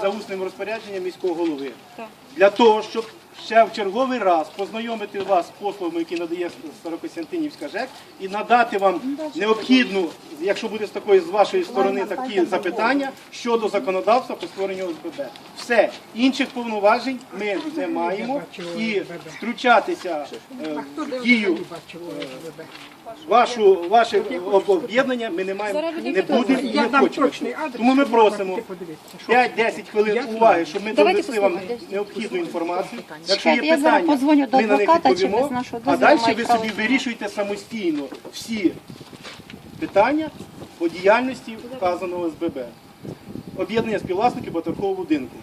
за усним розпорядженням міського голови. Для того, щоб ще в черговий раз познайомити вас з послугами, які надає Старокостянтинівська ЖЕК, і надати вам необхідну, якщо буде з такої з вашої сторони такі запитання щодо законодавства по створенню ОСББ. Все. Інших повноважень ми не маємо. І втручатися е, в дію вашу ваше об'єднання ми не маємо, не будемо і не хочемо. Тому ми просимо 5-10 хвилин уваги, щоб ми донесли вам необхідну інформацію. Якщо є я зараз питання, подзвоню до ми на них адвоката, відповімо, нашого а дозволу далі ви собі вирішуєте самостійно всі питання по діяльності вказаного СББ. Об'єднання співвласників батаркового будинку.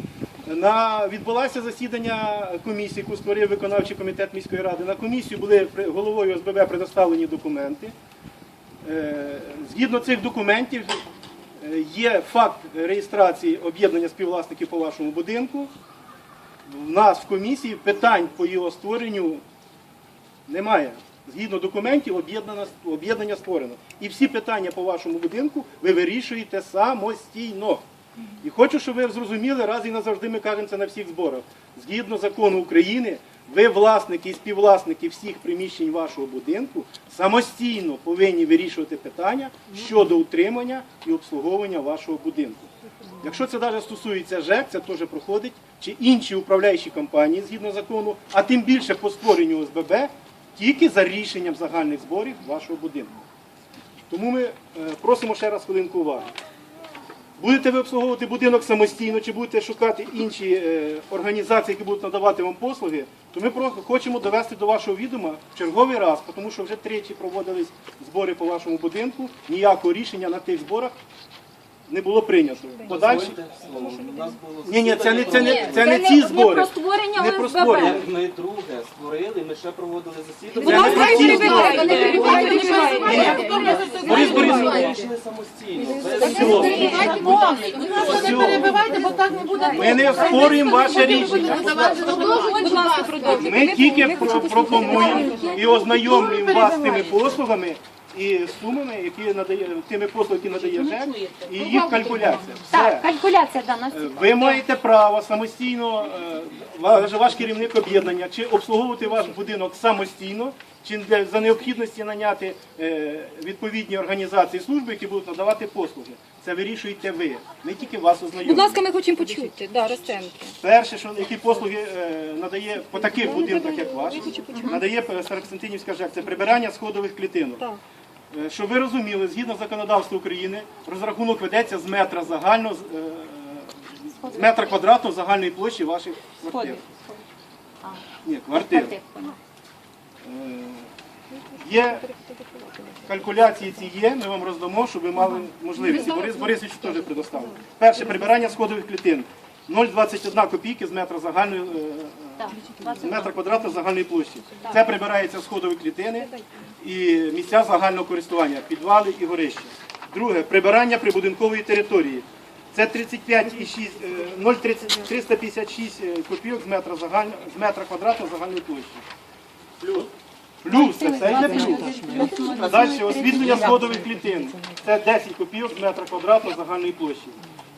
На відбулося засідання комісії, яку створив виконавчий комітет міської ради. На комісію були головою ОСББ предоставлені документи. Е, Згідно цих документів е, є факт реєстрації об'єднання співвласників по вашому будинку. У нас в комісії питань по його створенню немає. Згідно документів, об'єднання створено. І всі питання по вашому будинку ви вирішуєте самостійно. І хочу, щоб ви зрозуміли, раз і назавжди ми кажемо це на всіх зборах. Згідно закону України, ви, власники і співвласники всіх приміщень вашого будинку, самостійно повинні вирішувати питання щодо утримання і обслуговування вашого будинку. Якщо це навіть стосується ЖЕК, це теж проходить, чи інші управляючі компанії згідно закону, а тим більше по створенню ОСББ, тільки за рішенням загальних зборів вашого будинку. Тому ми е, просимо ще раз хвилинку уваги. Будете ви обслуговувати будинок самостійно, чи будете шукати інші е, організації, які будуть надавати вам послуги, то ми просто хочемо довести до вашого відома в черговий раз, тому що вже тричі проводились збори по вашому будинку, ніякого рішення на тих зборах не було прийнято. Подальші... Ні, ні, це не, це не, це не ці збори. Не про створення Не про ОСББ. створення. Ми друге створили, ми ще проводили Будь засідання. ласка, не перебивайте, не перебивайте, не перебивайте. Борис Ми Борисович, вирішили самостійно. без ми не спорюємо ваше рішення. Будь ласка, продовжуйте. Ми тільки про- пропонуємо і ознайомлюємо вас з тими послугами і сумами, які надає тими послугами, які надає ЖЕК, і їх калькуляція. Так, калькуляція да, на. Ви маєте право самостійно, е, ваш, ваш керівник об'єднання, чи обслуговувати ваш будинок самостійно, чи для- за необхідності наняти е, відповідні організації служби, які будуть надавати послуги. Це вирішуєте ви, не тільки вас Будь ознайомлюють. ласка, ми хочемо почути. Да, Ростенки. Перше, що які послуги е, надає по таких будинках, як ваш, надає Старокостянтинівська ЖЕК, це прибирання сходових клітинок. Так. Е, Щоб ви розуміли, згідно законодавства України, розрахунок ведеться з метра загально, з, е, метра квадратного загальної площі ваших квартир. Ні, квартир. Е, Є калькуляції ці є, ми вам роздамо, щоб ви мали можливість. Борис Борисович теж предоставив. Перше, прибирання сходових клітин. 0,21 копійки з метра загальної е, з метра квадратного загальної площі. Це прибирається сходові клітини і місця загального користування, підвали і горища. Друге, прибирання прибудинкової території. Це 35,6, е, 0,30 356 копійок з метра, загаль, з метра квадратного загальної площі. Плюс. Плюс, це все йде плюс. Далі освітлення сходових клітин. Це 10 копійок з метра квадратного загальної площі.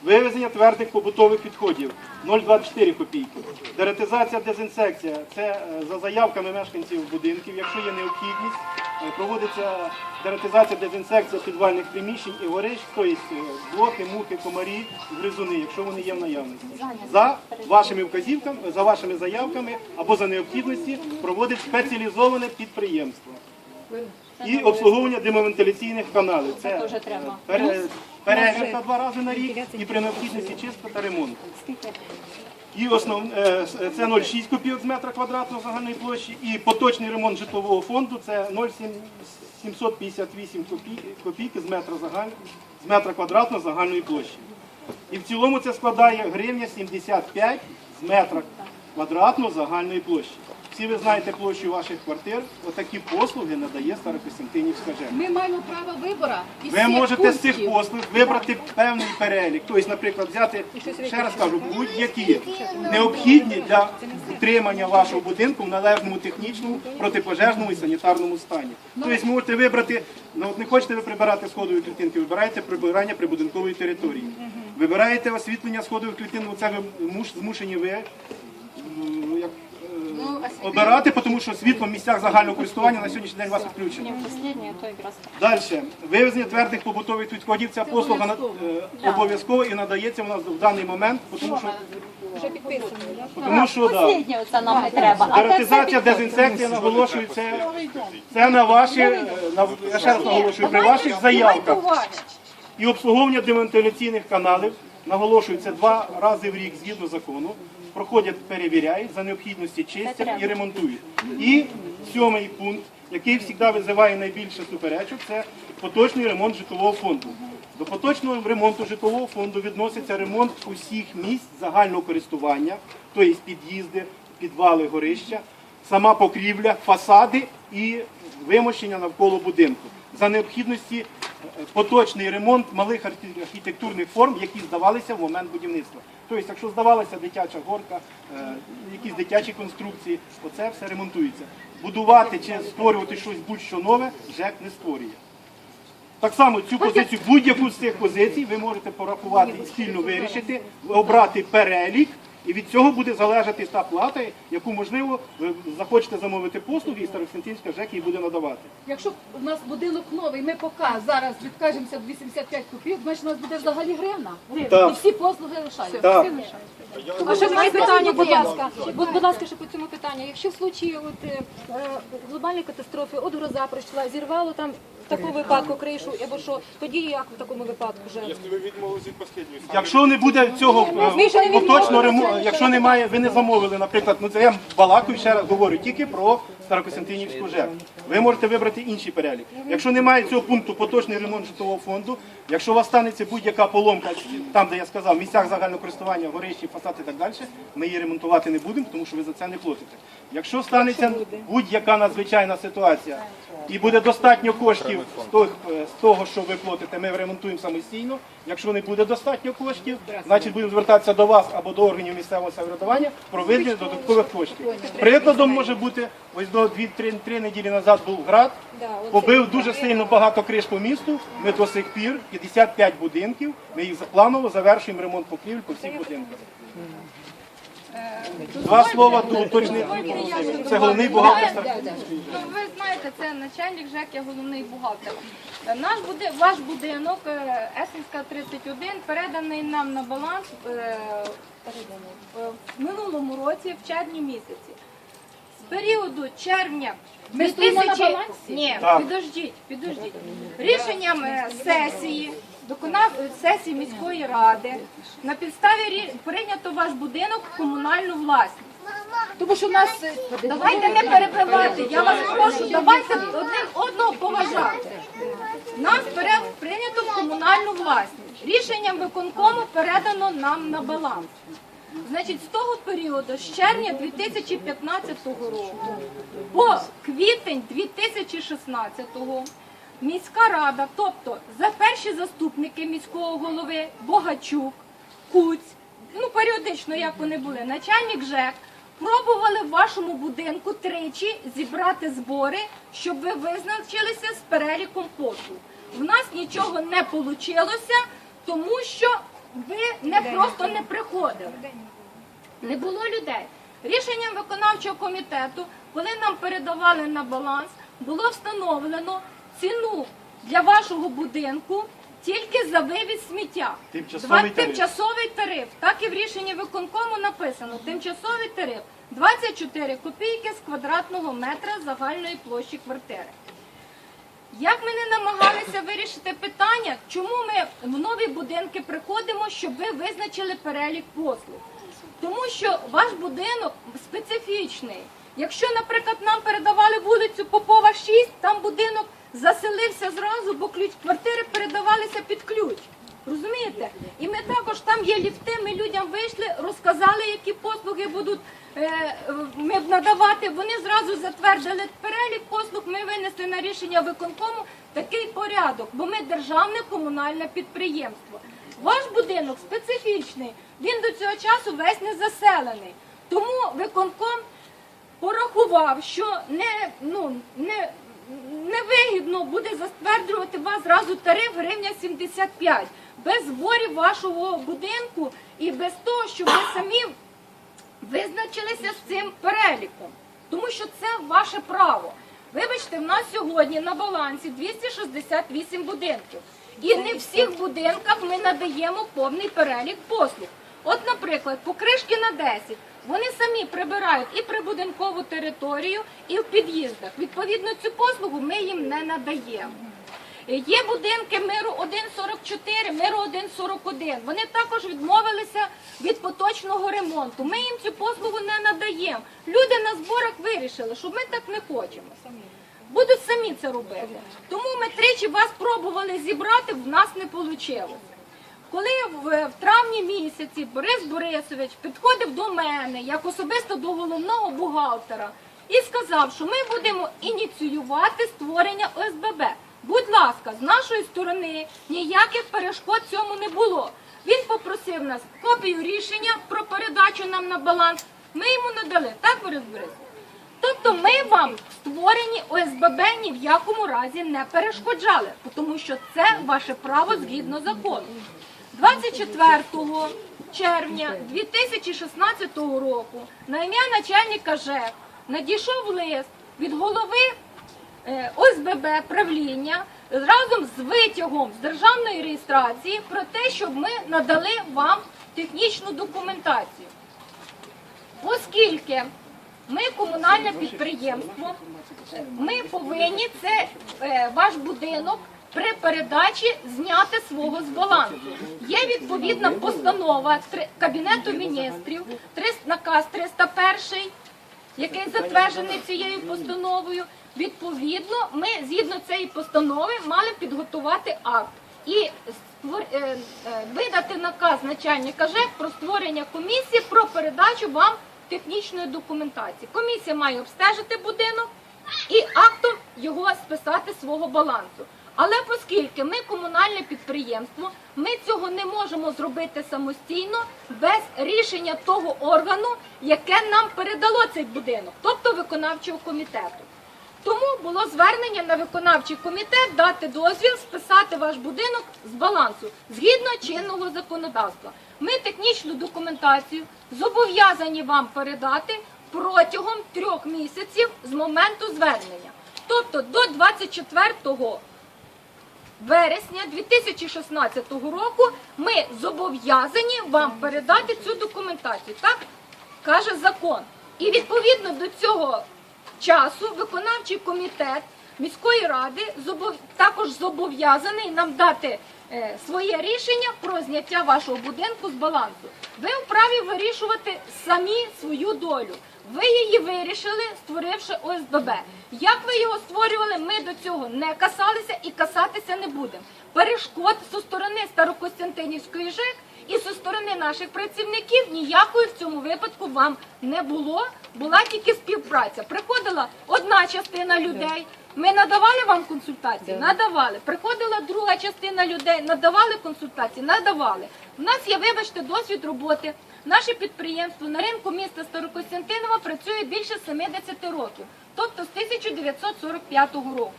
Вивезення твердих побутових відходів 0,24 копійки. Дератизація, дезінсекція це е, за заявками мешканців будинків. Якщо є необхідність, е, проводиться дератизація, дезінсекція підвальних приміщень і горищ, тобто блохи, мухи, комарі, гризуни, якщо вони є в наявності. За вашими вказівками, за вашими заявками або за необхідності проводить спеціалізоване підприємство. І обслуговування димовентиляційних каналів. Це е, пере- перевірка два рази на рік і при необхідності чистка та ремонт. І основ, е, це 0,6 копійок з метра квадратного загальної площі, і поточний ремонт житлового фонду це 0,758 копійки з метра, загаль, з метра квадратного загальної площі. І в цілому це складає гривня 75 з метра квадратного загальної площі. Всі ви знаєте площу ваших квартир, отакі послуги надає Старокостянтинівська ЖЕК. Ми маємо право вибору. із Ви можете з цих пунктів. послуг вибрати певний перелік. Тобто, наприклад, взяти, ще раз кажу, будь-які необхідні для утримання вашого будинку в належному технічному, протипожежному і санітарному стані. Тобто можете вибрати, ну от не хочете ви прибирати сходові клітинки, вибираєте прибирання прибудинкової території. Вибираєте освітлення сходових клітин, ну, це ви муш- змушені ви м, обирати, тому що світло в місцях загального користування на сьогоднішній день у вас відключено. Далі, вивезення твердих побутових відходів, ця послуга на- е, обов'язково і надається вона в даний момент, тому що, Вже підписано, тому що да, Останнє оце нам не треба. А те Дератизація, дезінсекція, наголошую, це, це на ваші, е, на, я ще раз наголошую, при ваших заявках. І обслуговування демонтиляційних каналів, наголошую, це два рази в рік згідно закону, проходять, перевіряють, за необхідності чистять і ремонтують. І сьомий пункт, який завжди визиває найбільше суперечок, це поточний ремонт житлового фонду. До поточного ремонту житлового фонду відноситься ремонт усіх місць загального користування, тобто під'їзди, підвали, горища, сама покрівля, фасади і вимощення навколо будинку. За необхідності е, поточний ремонт малих архітектурних форм, які здавалися в момент будівництва. Тобто, якщо здавалася дитяча горка, е, якісь дитячі конструкції, оце все ремонтується. Будувати чи створювати щось будь-що нове ЖЕК не створює. Так само цю позицію, будь-яку з цих позицій ви можете порахувати і спільно вирішити, обрати перелік, і від цього буде залежати та плата, яку, можливо, ви захочете замовити послуги, і Старокостянтинська ЖЕК її буде надавати. Якщо у нас будинок новий, ми поки зараз відкажемося в 85 копійок, значить у нас буде взагалі гривна. Так. І всі послуги лишаються. Так. Всі лишаються. А ще таке питання, будь ласка. Будь, будь ласка, ще по цьому питанню. Якщо в случаї от, е, е, глобальної катастрофи, от гроза прийшла, зірвало там такому випадку кришу, або що, тоді як в такому випадку вже? Якщо не буде цього е, ще не поточного відмовилися, ремонту, якщо немає, ви не замовили, наприклад, ну це я балакую ще раз говорю тільки про Старокостянтинівську ЖЕК. Ви можете вибрати інший перелік. Якщо немає цього пункту поточний ремонт житлового фонду, якщо у вас станеться будь-яка поломка, там де я сказав, в місцях загального користування, горищі, фасад і так далі, ми її ремонтувати не будемо, тому що ви за це не платите. Якщо станеться будь-яка надзвичайна ситуація і буде достатньо коштів з того, що ви платите, ми ремонтуємо самостійно. Якщо не буде достатньо коштів, значить будемо звертатися до вас або до органів місцевого самоврядування про виділення додаткових коштів. Прикладом може бути ось до 2-3 неділі назад був град, побив дуже сильно багато криш по місту. Ми до сих пір 55 будинків. Ми їх планово завершуємо ремонт покрівель по всіх будинках. Два слова до уточнення. Це головний бухгалтер. Ну, ви знаєте, це начальник ЖЕК, я головний бухгалтер. Е, Наш буде, ваш будинок е, Есенська 31 переданий нам на баланс е, е, в минулому році, в червні місяці. Періоду червня Ми стоїмо на 2000 балансі? Ні, Так. підождіть, підождіть. Рішенням е, сесії, доконав е, сесії міської ради, на підставі рі- прийнято ваш будинок в комунальну власність. Тому що в нас е, давайте не перебивати. Я вас прошу, давайте один одного поважати. Нас пере- прийнято в комунальну власність. Рішенням виконкому передано нам на баланс. Значить, з того періоду, з червня 2015 року по квітень 2016 міська рада, тобто за перші заступники міського голови Богачук, Куць, ну періодично як вони були, начальник ЖЕК, пробували в вашому будинку тричі зібрати збори, щоб ви визначилися з переліком послуг. В нас нічого не вийшло, тому що ви не просто не приходили. Не було людей. Рішенням виконавчого комітету, коли нам передавали на баланс, було встановлено ціну для вашого будинку тільки за вивіз сміття. Тимчасовий Два- тариф. тимчасовий тариф. Так і в рішенні виконкому написано. Тимчасовий тариф 24 копійки з квадратного метра загальної площі квартири. Як ми не намагалися вирішити питання, чому ми в нові будинки приходимо, щоб ви визначили перелік послуг? Тому що ваш будинок специфічний. Якщо, наприклад, нам передавали вулицю Попова 6, там будинок заселився зразу, бо ключ квартири передавалися під ключ. Розумієте? І ми також там є ліфти. Ми людям вийшли, розказали, які послуги будуть ми б надавати. Вони зразу затвердили перелік послуг. Ми винесли на рішення виконкому такий порядок, бо ми державне комунальне підприємство. Ваш будинок специфічний. Він до цього часу весь не заселений. Тому виконком порахував, що не, ну, не, невигідно буде затверджувати вас зразу тариф гривня 75. без зборів вашого будинку і без того, щоб ви самі визначилися з цим переліком, тому що це ваше право. Вибачте, в нас сьогодні на балансі 268 будинків. І не всіх будинках ми надаємо повний перелік послуг. От, наприклад, покришки на 10. Вони самі прибирають і прибудинкову територію, і в під'їздах. Відповідно, цю послугу ми їм не надаємо. Є будинки миру 1,44, миру 1,41. Вони також відмовилися від поточного ремонту. Ми їм цю послугу не надаємо. Люди на зборах вирішили, що ми так не хочемо. Будуть самі це робити. Тому ми тричі вас пробували зібрати, в нас не вийшло. Коли в, травні місяці Борис Борисович підходив до мене як особисто до головного бухгалтера і сказав, що ми будемо ініціювати створення ОСББ. Будь ласка, з нашої сторони ніяких перешкод цьому не було. Він попросив нас копію рішення про передачу нам на баланс. Ми йому надали, так, Борис Борисович? Тобто ми вам в створенні ОСББ ні в якому разі не перешкоджали, тому що це ваше право згідно закону. 24 червня 2016 року на ім'я начальника ЖЕК надійшов лист від голови ОСББ правління разом з витягом з державної реєстрації про те, щоб ми надали вам технічну документацію. Оскільки ми комунальне підприємство, ми повинні це е, ваш будинок при передачі зняти свого з балансу. Є відповідна постанова Кабінету міністрів, наказ 301, який затверджений цією постановою. Відповідно, ми згідно цієї постанови мали підготувати акт і е, е, видати наказ начальника ЖЕК про створення комісії про передачу вам технічної документації. Комісія має обстежити будинок і актом його списати свого балансу. Але оскільки ми комунальне підприємство, ми цього не можемо зробити самостійно без рішення того органу, яке нам передало цей будинок, тобто виконавчого комітету. Тому було звернення на виконавчий комітет дати дозвіл списати ваш будинок з балансу згідно чинного законодавства. Ми технічну документацію зобов'язані вам передати протягом трьох місяців з моменту звернення. Тобто до 24 вересня 2016 року ми зобов'язані вам передати цю документацію. Так каже закон. І відповідно до цього часу виконавчий комітет міської ради також зобов'язаний нам дати е, своє рішення про зняття вашого будинку з балансу. Ви вправі вирішувати самі свою долю. Ви її вирішили, створивши ОСББ. Як ви його створювали, ми до цього не касалися і касатися не будемо. Перешкод зі сторони Старокостянтинівської ЖЕК і зі сторони наших працівників ніякої в цьому випадку вам не було. Була тільки співпраця. Приходила одна частина людей. Ми надавали вам консультації? Надавали. Приходила друга частина людей, надавали консультації, надавали. У нас є, вибачте, досвід роботи. Наше підприємство на ринку міста Старокостянтинова працює більше 70 років, тобто з 1945 року.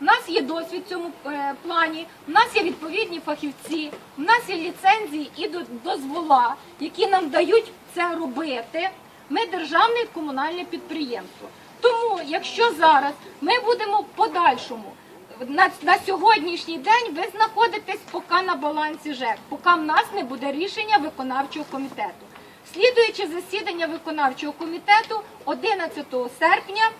У нас є досвід в цьому е, плані, у нас є відповідні фахівці, у нас є ліцензії і до- дозвола, які нам дають це робити. Ми державне комунальне підприємство. Тому, якщо зараз ми будемо подальшому на, на сьогоднішній день ви знаходитесь поки на балансі ЖЕК, поки в нас не буде рішення виконавчого комітету. Слідуючи засідання виконавчого комітету 11 серпня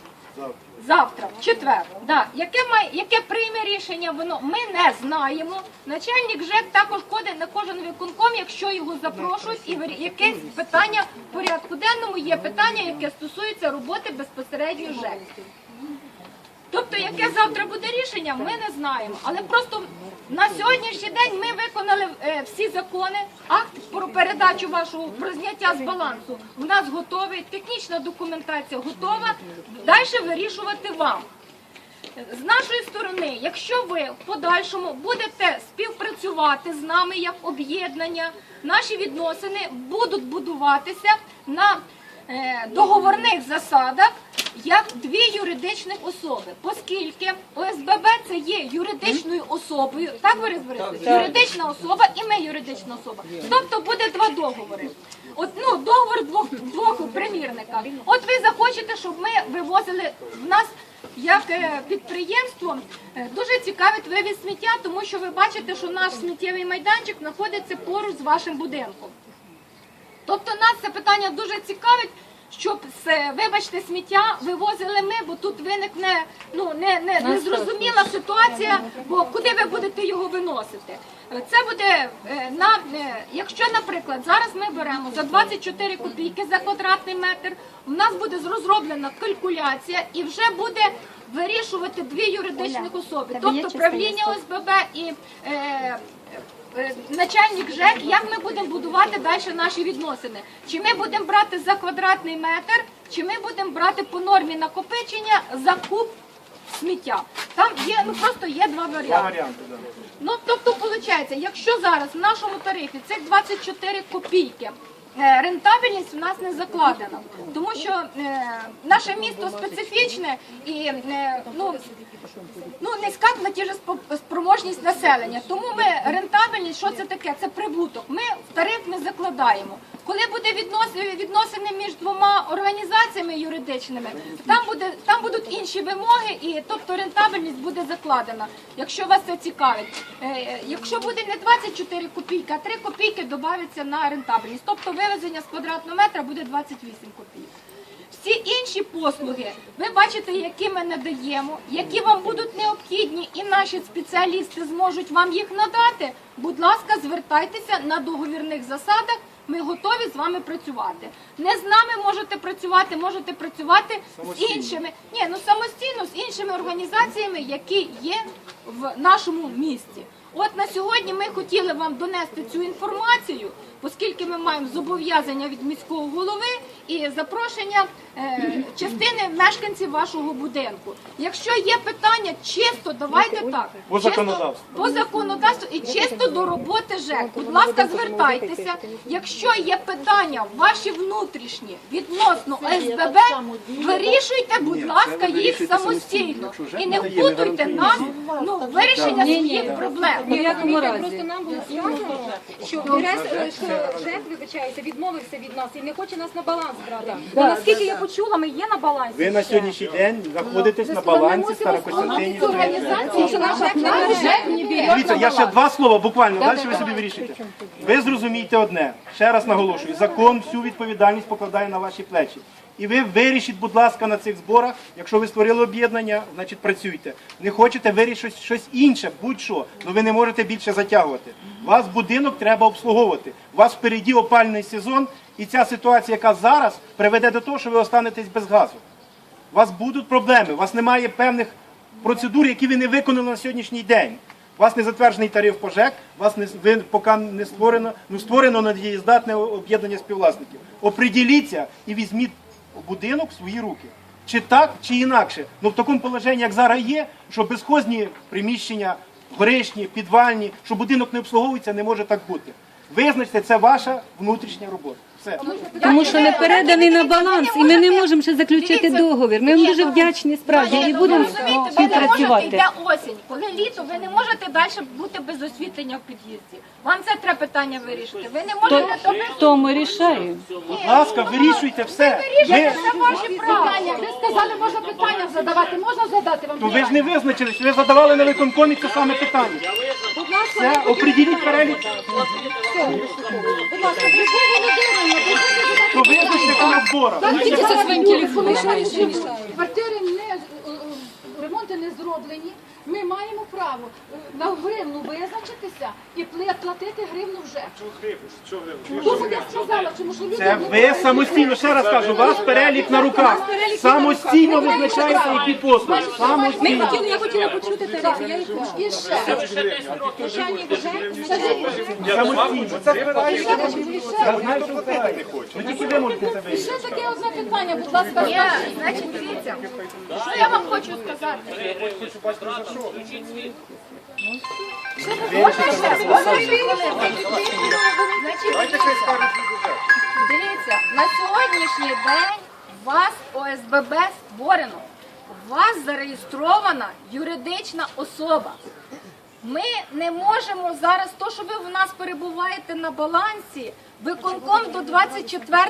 Завтра, в четвер, да. яке має, яке прийме рішення, воно ми не знаємо. Начальник ЖЕК також ходить на кожен виконком, якщо його запрошують, і вирі- якесь питання в порядку денному є питання, яке стосується роботи безпосередньо ЖЕК. Тобто, яке завтра буде рішення, ми не знаємо. Але просто на сьогоднішній день ми виконали е, всі закони. Акт про передачу вашого про зняття з балансу в нас готовий, технічна документація готова. Далі вирішувати вам. З нашої сторони, якщо ви в подальшому будете співпрацювати з нами як об'єднання, наші відносини будуть будуватися на договорних засадах як дві юридичних особи, оскільки ОСББ це є юридичною особою, так ви розберетеся? Юридична особа і ми юридична особа. Тобто буде два договори. От ну договор двох двох примірника. От ви захочете, щоб ми вивозили в нас. Як е, підприємство е, дуже цікавить вивіз сміття, тому що ви бачите, що наш сміттєвий майданчик знаходиться поруч з вашим будинком. Тобто нас це питання дуже цікавить, щоб вибачте, сміття вивозили ми, бо тут виникне ну не, не, незрозуміла ситуація, бо куди ви будете його виносити. Це буде е, на е, якщо, наприклад, зараз ми беремо за 24 копійки за квадратний метр, у нас буде розроблена калькуляція і вже буде вирішувати дві юридичних особи, тобто правління ОСББ і е, е, начальник ЖЕК, як ми будемо будувати далі наші відносини. Чи ми будемо брати за квадратний метр, чи ми будемо брати по нормі накопичення за куб сміття. Там є ну просто є два варіанти. Ну тобто, виходить, якщо зараз в нашому тарифі цих 24 копійки. Е, Рентабельність у нас не закладена, тому що е, наше місто специфічне і е, ну, ну низька платіжеспроможність населення. Тому ми рентабельність, що це таке? Це прибуток. Ми в тариф не закладаємо. Коли буде відносини, відносини між двома організаціями юридичними, там буде там будуть інші вимоги, і тобто рентабельність буде закладена. Якщо вас це цікавить, Е, е, якщо буде не 24 копійки, а 3 копійки додаються на рентабельність, тобто вивезення з квадратного метра буде 28 копійок. Всі інші послуги, ви бачите, які ми надаємо, які вам будуть необхідні, і наші спеціалісти зможуть вам їх надати. Будь ласка, звертайтеся на договірних засадах. Ми готові з вами працювати. Не з нами можете працювати, можете працювати з іншими. Ні, ну самостійно з іншими організаціями, які є в нашому місті. От на сьогодні ми хотіли вам донести цю інформацію, оскільки ми маємо зобов'язання від міського голови і запрошення е, частини мешканців вашого будинку. Якщо є питання, чисто давайте так. По чисто законодавству. По законодавству і чисто до роботи ЖЕК. Будь ласка, звертайтеся. Якщо є питання ваші внутрішні відносно СББ, вирішуйте, будь ласка, їх самостійно. І не впутуйте нас ну, вирішення своїх проблем. Ні, в якому разі? Просто нам було сказано, е, що ЖЕК, вибачається, відмовився від нас і не хоче нас на баланс брати. Ну, наскільки я почула, ми є на балансі. Ви на ще. сьогоднішній день знаходитесь на балансі Старокостянтинівської Організації, що наш ЖЕК не бере. Дивіться, я ще два слова буквально, далі ви собі вирішите. Ви зрозумієте одне, ще раз наголошую, закон всю відповідальність покладає на ваші плечі. І ви вирішіть, будь ласка, на цих зборах, якщо ви створили об'єднання, значить працюйте. Не хочете вирішити щось інше, будь-що, але ви не можете більше затягувати. Вас будинок треба обслуговувати. У вас впереді опальний сезон, і ця ситуація, яка зараз, приведе до того, що ви останетесь без газу. У вас будуть проблеми, у вас немає певних процедур, які ви не виконали на сьогоднішній день. У вас не затверджений тариф по ЖЕК, у вас не, ви, поки не створено, ну створено надієздатне об'єднання співвласників. Оприділіться і візьміть будинок в свої руки. Чи так, чи інакше. Ну в такому положенні, як зараз є, що безхозні приміщення, горишні, підвальні, що будинок не обслуговується, не може так бути. Визначте, це ваша внутрішня робота. Все. Тому що не переданий на баланс, і ми не можемо ще заключити договір. Ми вам дуже вдячні справді і будемо ви не можете, співпрацювати. йде осінь. Коли літо, ви не можете далі бути без освітлення в під'їзді. Вам це треба питання вирішити. Ви не можете то то ми рішаємо. Будь ласка, вирішуйте все. вирішуєте, Ви, це ваші права. Ви сказали, можна питання задавати. Можна задати вам ну, ви ж не визначились, ви задавали на виконкомі це саме питання. Все, оприділіть перелік. Будь ласка, Григорій То визначте телефоном. Квартири не е, е, ремонти не зроблені. Ми маємо право е, на гривну визначитися і платити гривну вже. Тому я сказала, чому що люди Це ви самостійно, ще раз кажу, у вас перелік на руках. Самостійно визначаєте, які послуги. Самостійно. Хотіли- Я хотіла почути тариф, я їх хочу. і ще. Начальник ЖЕК, Самостійно. Це. Я знаю, що тільки ви можете це І вирішити. ще таке одне питання, будь ласка, Я, значить, дивіться, що я вам хочу сказати? Дивіться, на сьогоднішній день вас ОСББ створено. Вас зареєстрована юридична особа. Ми не можемо зараз, то, що ви в нас перебуваєте на балансі, виконком до 24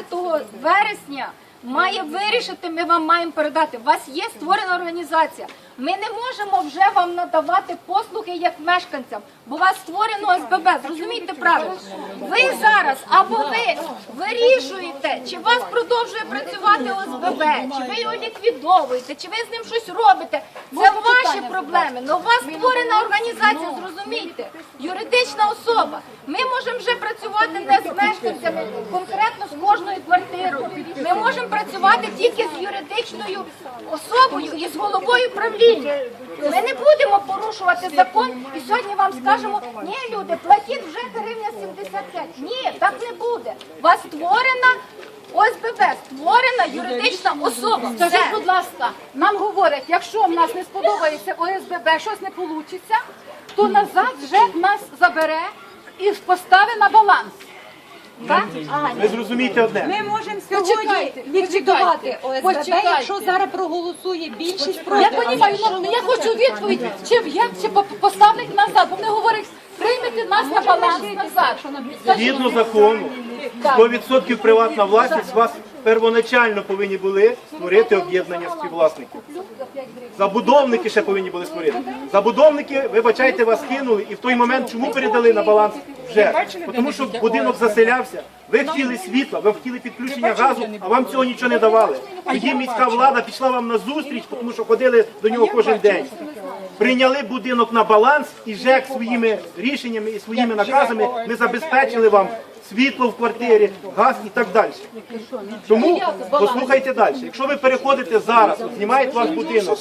вересня має вирішити, ми вам маємо передати. У вас є створена організація. Ми не можемо вже вам надавати послуги як мешканцям, бо у вас створено СББ. Зрозумійте правильно. Ви зараз або ви вирішуєте, чи у вас продовжує працювати ОСББ, чи ви його ліквідовуєте, чи ви з ним щось робите. Це ваші проблеми. Але у вас створена організація, зрозумійте, юридична особа. Ми можемо вже працювати не з мешканцями, конкретно з кожною квартирою. Ми можемо працювати тільки з юридичною особою і з головою правління. Ми не будемо порушувати закон і сьогодні вам скажемо, ні, люди, платіть вже гривня 75. Ні, так не буде. У вас створена ОСББ, створена юридична особа. Скажіть, будь ласка, нам говорять, якщо в нас не сподобається ОСББ, щось не вийде, то назад ЖЕК нас забере і поставить на баланс. Так? Ви зрозумієте одне. Ми можемо Почекайте, сьогодні ліквідувати почекайте, ОСББ, почекайте. якщо зараз проголосує більшість проти. Я розумію, ну я хочу відповідь, чи як чи по- поставлять назад, бо вони говорять, приймете нас на баланс назад. Згідно закону, 100% приватна власність вас первоначально повинні були створити об'єднання співвласників. Забудовники ще повинні були створити. Забудовники, вибачайте, вас кинули і в той момент чому передали на баланс вже? Тому що будинок заселявся. Ви хотіли світла, ви хотіли підключення газу, а вам цього нічого не давали. Тоді міська влада пішла вам на зустріч, тому що ходили до нього кожен день. Прийняли будинок на баланс і ЖЕК своїми рішеннями і своїми наказами ми забезпечили вам світло в квартирі, газ і так далі. Тому послухайте далі. Якщо ви переходите зараз, от знімають ваш будинок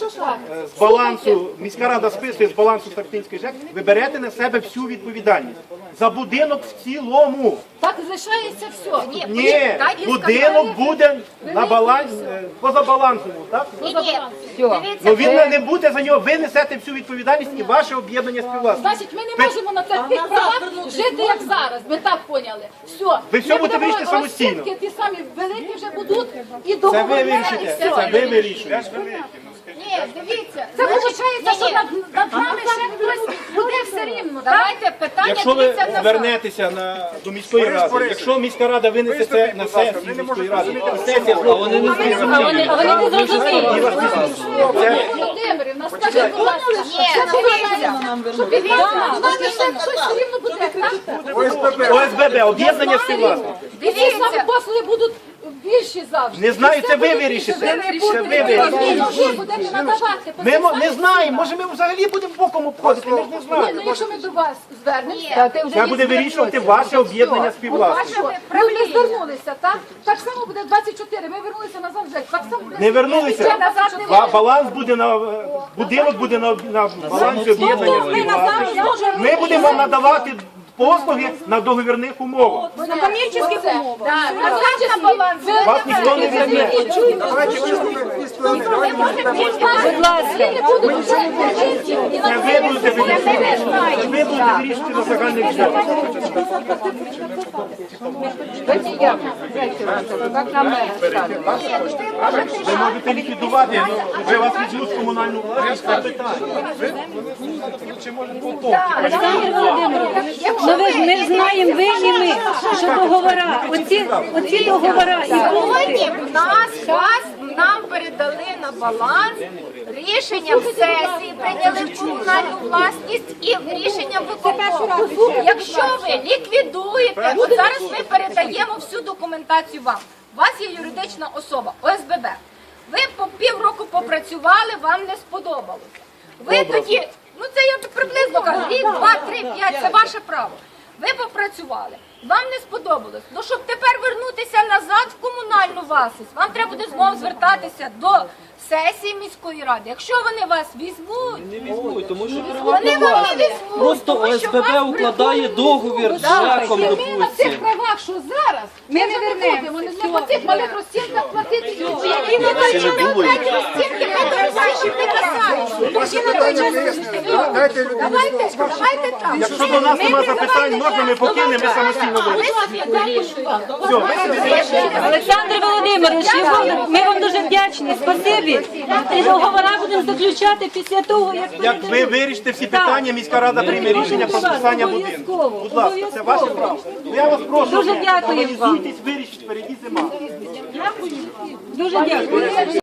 е, з балансу, міська рада списує з балансу Сартинської ЖЕК, ви берете на себе всю відповідальність за будинок в цілому. Так залишається все. Ні, Ні, будинок буде на баланс е, поза балансом, так? Ні, ні. Ну Дивіться, він не буде за нього. Ви несете всю відповідальність і ваше об'єднання співвласників. Значить, ми не можемо на таких правах жити, як зараз. Ми так поняли. Все. Ви все Ми будете будемо вирішити самостійно. Ті самі великі вже будуть і Це ви і вирішите. все. Це ви вирішуєте. Ні, дивіться. Це виходить, що над, над нами ще хтось буде все рівно. Давайте питання Якщо ви дивіться назад. звернетеся на до міської ради, якщо міська рада винесе це на сесію міської ради, то сесія знову А вони, а вони не зрозуміють. Володимирівна, скажіть, будь ласка, Ні, дивіться. дивіться, з нами ще щось все рівно буде, так? ОСББ, об'єднання ці самі Дивіться. послуги будуть більші завжди. Не знаю, це ви вирішите. Це ви вирішите. ви будете надавати. Ми мо- не знаємо, може ми взагалі будемо боком обходити, ми ж не Ні, знаємо. ну якщо ми до вас звернемося, то вже Це буде вирішувати ваше об'єднання співвласників. Що? Ну, звернулися, так? Так само буде 24. Ми вернулися назад вже. Так само буде. Не вернулися. Ще назад не Ба- Баланс буде на е, будинок буде на, на балансі об'єднання. Ми будемо надавати послуги на договірних умовах. На комерційних умовах. Так, назад на баланс. Вас ніхто не візьме. Будь ласка. Не ви будете вирішувати. Ви будете вирішувати на загальних бюджетах. Ви можете ліквідувати, але вас візьмуть з комунальну власність. Це питання. Олександр Володимирович, ну ви ж ми знаємо, ви і ми, що договора, оці, оці договора Сьогодні в нас вас нам передали на баланс рішенням сесії, прийняли в комунальну власність і рішенням виконкому. Якщо ви ліквідуєте, от зараз ми передаємо всю документацію вам. У вас є юридична особа, ОСББ. Ви по півроку попрацювали, вам не сподобалося. Ви тоді, ну це я приблизно кажу, рік, два, три, п'ять, це ваше право. Ви попрацювали, вам не сподобалось. Ну щоб тепер вернутися назад в комунальну власність, вам треба буде знову звертатися до сесії міської ради. Якщо вони вас візьмуть, Не візьмуть, тому що вони приватна вам не візьмуть. Просто тому що ОСББ укладає договір з ЖЕКом, І ми на цих правах, що зараз, ми не будемо не по цих малих розцінках платити. Які на той час дайте розцінки, хай. Які на той час Давайте, давайте так. Якщо до нас нема запитань, можна ми покинемо, ми самостійно. Олександр Володимирович, ми вам- ми вам дуже вдячні. Спасибі. І договори будемо заключати після того, як Як ви вирішите всі питання, міська рада прийме рішення про списання будинку. Обов'язково, Будь ласка, це ваше право. Ну, Я вас прошу, Дуже дякую вам. організуйтесь, вирішіть перейдіть зима. дуже дякую.